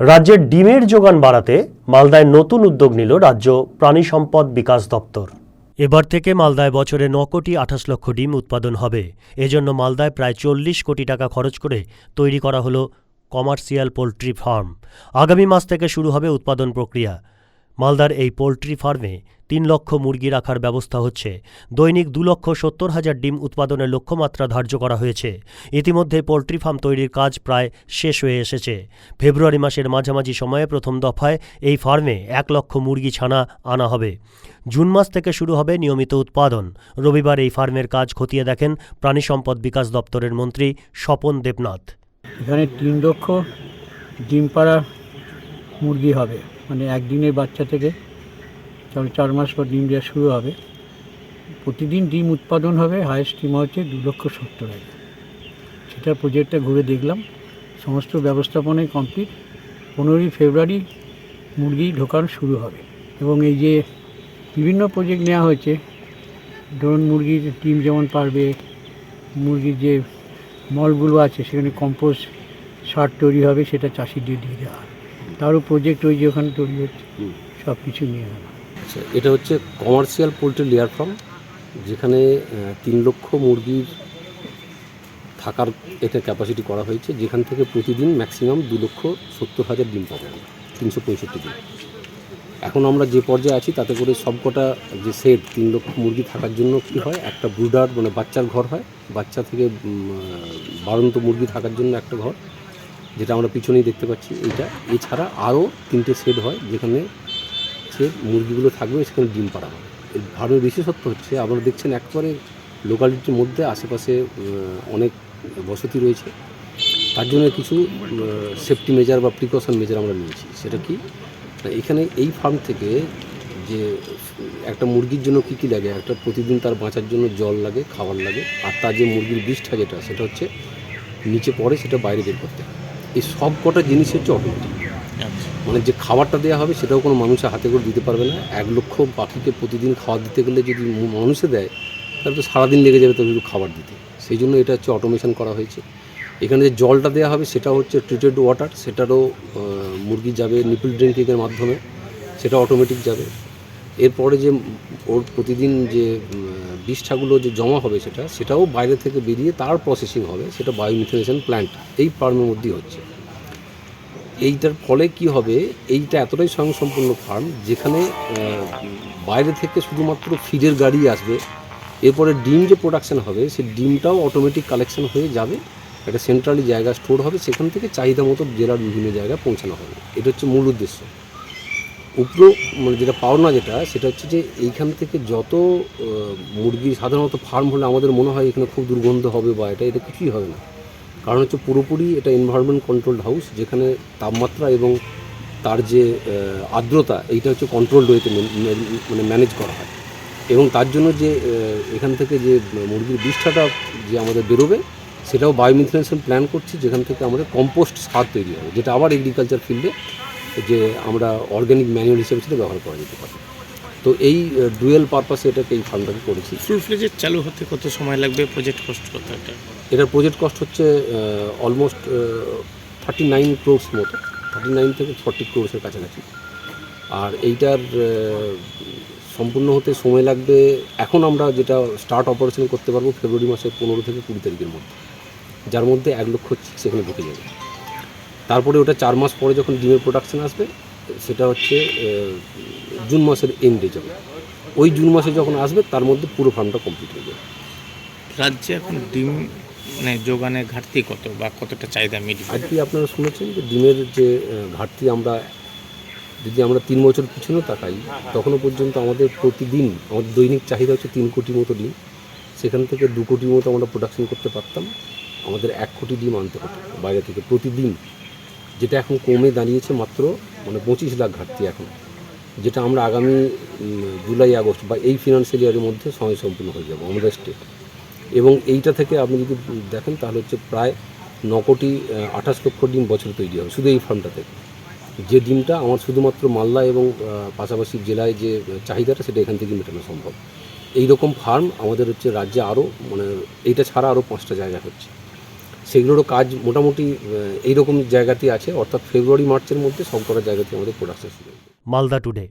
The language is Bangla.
রাজ্যের ডিমের যোগান বাড়াতে মালদায় নতুন উদ্যোগ নিল রাজ্য প্রাণী সম্পদ বিকাশ দপ্তর। এবার থেকে মালদায় বছরে ন কোটি আঠাশ লক্ষ ডিম উৎপাদন হবে। এজন্য মালদায় প্রায় চল্লিশ কোটি টাকা খরচ করে তৈরি করা হলো কমার্শিয়াল পোলট্রি ফার্ম। আগামী মাস থেকে শুরু হবে উৎপাদন প্রক্রিয়া। মালদার এই পোলট্রি ফার্মে তিন লক্ষ মুরগি রাখার ব্যবস্থা হচ্ছে। দৈনিক দু লক্ষ সত্তর হাজার ডিম উৎপাদনের লক্ষ্যমাত্রা ধার্য করা হয়েছে। ইতিমধ্যে পোলট্রি ফার্ম তৈরির কাজ প্রায় শেষ হয়ে এসেছে। ফেব্রুয়ারি মাসের মাঝামাঝি সময়ে প্রথম দফায় এই ফার্মে এক লক্ষ মুরগি ছানা আনা হবে। জুন মাস থেকে শুরু হবে নিয়মিত উৎপাদন। রবিবার এই ফার্মের কাজ খতিয়ে দেখেন প্রাণী সম্পদ বিকাশ দপ্তরের মন্ত্রী স্বপন দেবনাথ। এখানে তিন লক্ষ ডিম পাড়া মুরগি হবে। মানে একদিনের বাচ্চা থেকে চার চার মাস পর ডিম দেওয়া শুরু হবে। প্রতিদিন ডিম উৎপাদন হবে হায়েস্ট ডিম হচ্ছে দু লক্ষ সত্তর হাজার। সেটার প্রজেক্টটা ঘুরে দেখলাম। সমস্ত ব্যবস্থাপনাই কমপ্লিট পনেরোই ফেব্রুয়ারি মুরগি ঢোকানো শুরু হবে এবং এই যে বিভিন্ন প্রজেক্ট নেওয়া হয়েছে, ধরুন মুরগির ডিম যেমন পারবে, মুরগির যে মলগুলো আছে সেখানে কম্পোস্ট সার তৈরি হবে, সেটা চাষিদের দিয়ে দেওয়া তারও প্রজেক্ট ওই যে ওখানে তৈরি হচ্ছে। সব কিছু নিয়ে আচ্ছা এটা হচ্ছে কমার্শিয়াল পোলট্রি লেয়ার ফার্ম যেখানে তিন লক্ষ মুরগির থাকার এটা ক্যাপাসিটি করা হয়েছে যেখান থেকে প্রতিদিন ম্যাক্সিমাম দু লক্ষ সত্তর হাজার ডিম পাবো আমরা তিনশো পঁয়ষট্টি দিন এখন আমরা যে পর্যায়ে আছি তাতে করে সবকটা যে সেট তিন লক্ষ মুরগি থাকার জন্য কি হয় একটা ব্রুডার মানে বাচ্চার ঘর হয় বাচ্চা থেকে বাড়ন্ত মুরগি থাকার জন্য একটা ঘর। যেটা আমরা পিছনেই দেখতে পাচ্ছি, এইটা। এছাড়া আরও তিনটে শেড হয়, যেখানে সে মুরগিগুলো থাকবে, সেখানে ডিম পাড়া হবে। এর ফার্মের বিশেষত্ব হচ্ছে, আপনারা দেখছেন একবারে লোকালিটির মধ্যে আশেপাশে অনেক বসতি রয়েছে। তার জন্য কিছু সেফটি মেজার বা প্রিকশন মেজার আমরা নিয়েছি। সেটা কি? এখানে এই ফার্ম থেকে যে, একটা মুরগির জন্য কী কী লাগে, একটা প্রতিদিন তার বাঁচার জন্য জল লাগে, খাবার লাগে, আর তার যে মুরগির বিষটা যেটা, সেটা হচ্ছে নিচে পড়ে, সেটা বাইরে বের করতে হয়। এই সব কটা জিনিস হচ্ছে অটোমেটিক মানে যে খাবারটা দেওয়া হবে সেটাও কোনো মানুষের হাতে করে দিতে পারবে না। এক লক্ষ পাখিকে প্রতিদিন খাবার দিতে গেলে যদি মানুষে দেয় তাহলে তো সারাদিন লেগে যাবে তো শুধু খাবার দিতে। সেই জন্য এটা হচ্ছে অটোমেশন করা হয়েছে। এখানে যে জলটা দেওয়া হবে সেটা হচ্ছে ট্রিটেড ওয়াটার সেটারও মুরগি যাবে নিপল ড্রিঙ্কিংয়ের মাধ্যমে সেটা অটোমেটিক যাবে। এরপরে যে ওর প্রতিদিন যে বিষ্ঠাগুলো যে জমা হবে সেটা, সেটাও বাইরে থেকে বেরিয়ে তার প্রসেসিং হবে, সেটা বায়োমিথেনেশন প্ল্যান্ট এই ফার্মের মধ্যেই হচ্ছে। এইটার ফলে কি হবে, এইটা এতটাই স্বয়ংসম্পূর্ণ ফার্ম যেখানে বাইরে থেকে শুধুমাত্র ফিডের গাড়ি আসবে, এরপরে ডিম যে প্রোডাকশান হবে, সেই ডিমটাও অটোমেটিক কালেকশন হয়ে যাবে, একটা সেন্ট্রালি জায়গা স্টোর হবে, সেখান থেকে চাহিদা মতো জেলার বিভিন্ন জায়গায় পৌঁছানো হবে। এটা হচ্ছে মূল উদ্দেশ্য। উপর মানে যেটা পাওনা যেটা, সেটা হচ্ছে যে এইখান থেকে যত মুরগি সাধারণত ফার্ম হলে আমাদের মনে হয় এখানে খুব দুর্গন্ধ হবে বা এটা এটা কিছুই হবে না। কারণ হচ্ছে পুরোপুরি এটা এনভায়রনমেন্ট কন্ট্রোলড হাউস যেখানে তাপমাত্রা এবং তার যে আর্দ্রতা, এইটা হচ্ছে কন্ট্রোলড ওয়েতে মানে ম্যানেজ করা হয়। এবং তার জন্য যে এখান থেকে যে মুরগির বিষ্ঠাটা যে আমাদের বেরোবে, সেটাও বায়োমিথিনেশন প্ল্যান করছি, যেখান থেকে আমাদের কম্পোস্ট সার তৈরি হবে, যেটা আবার এগ্রিকালচার ফিল্ডে যে আমরা অর্গ্যানিক ম্যানুয়াল হিসেবে সেটা ব্যবহার করা যেতে পারে। তো এই ডুয়েল পারপাসে এটাকে এই ফার্মটাকে করেছি। ফুল ফ্লেজের চালু হতে কত সময় লাগবে প্রজেক্ট কষ্ট কত এটা? এটার প্রজেক্ট কস্ট হচ্ছে অলমোস্ট থার্টি নাইন ক্রোর্স মতো। থার্টি নাইন থেকে ফর্টি ক্রোর্সের কাছাকাছি। আর এইটার সম্পূর্ণ হতে সময় লাগবে এখন আমরা যেটা স্টার্ট অপারেশন করতে পারব ফেব্রুয়ারি মাসের পনেরো থেকে কুড়ি তারিখের মধ্যে। যার মধ্যে এক লক্ষ সেখানে ঢুকে যাবে। তারপরে ওটা চার মাস পরে যখন ডিমের প্রোডাকশান আসবে সেটা হচ্ছে জুন মাসের এন্ডে যাবে। ওই জুন মাসে যখন আসবে তার মধ্যে পুরো ফার্মটা কমপ্লিট হয়ে যাবে। রাজ্যে এখন ডিম মানে যোগানের ঘাটতি কত বা কতটা চাহিদা মিটবে? আজকে আপনারা শুনেছেন যে ডিমের যে ঘাটতি আমরা যদি আমরা তিন বছর পিছনেও তাকাই তখনও পর্যন্ত আমাদের প্রতিদিন আমাদের দৈনিক চাহিদা হচ্ছে তিন কোটি মতো ডিম। সেখান থেকে দু কোটি মতো আমরা প্রোডাকশন করতে পারতাম। আমাদের এক কোটি ডিম আনতে হতো বাইরে থেকে প্রতিদিন। যেটা এখন কমে দাঁড়িয়েছে মাত্র মানে পঁচিশ লাখ ঘাটতি এখন, যেটা আমরা আগামী জুলাই, আগস্ট বা এই ফিনান্সিয়াল ইয়ারের মধ্যে সময় সম্পূর্ণ হয়ে যাব আমাদের স্টেট এবং এইটা থেকে আপনি যদি দেখেন তাহলে হচ্ছে প্রায় ন কোটি আঠাশ লক্ষ ডিম বছর তৈরি হবে শুধু এই ফার্মটা থেকে যে ডিমটা আমার শুধুমাত্র মালদা এবং পাশাপাশি জেলায় যে চাহিদাটা সেটা এখান থেকে মেটানো সম্ভব। এই রকম ফার্ম আমাদের হচ্ছে রাজ্যে আরও মানে এইটা ছাড়া আরও পাঁচটা জায়গা হচ্ছে। সেগুলোরও কাজ মোটামুটি এইরকম জায়গাতেই আছে। অর্থাৎ ফেব্রুয়ারি, মার্চের মধ্যে সব করার জায়গাতে আমাদের প্রোডাকশন শুরু মালদা টুডে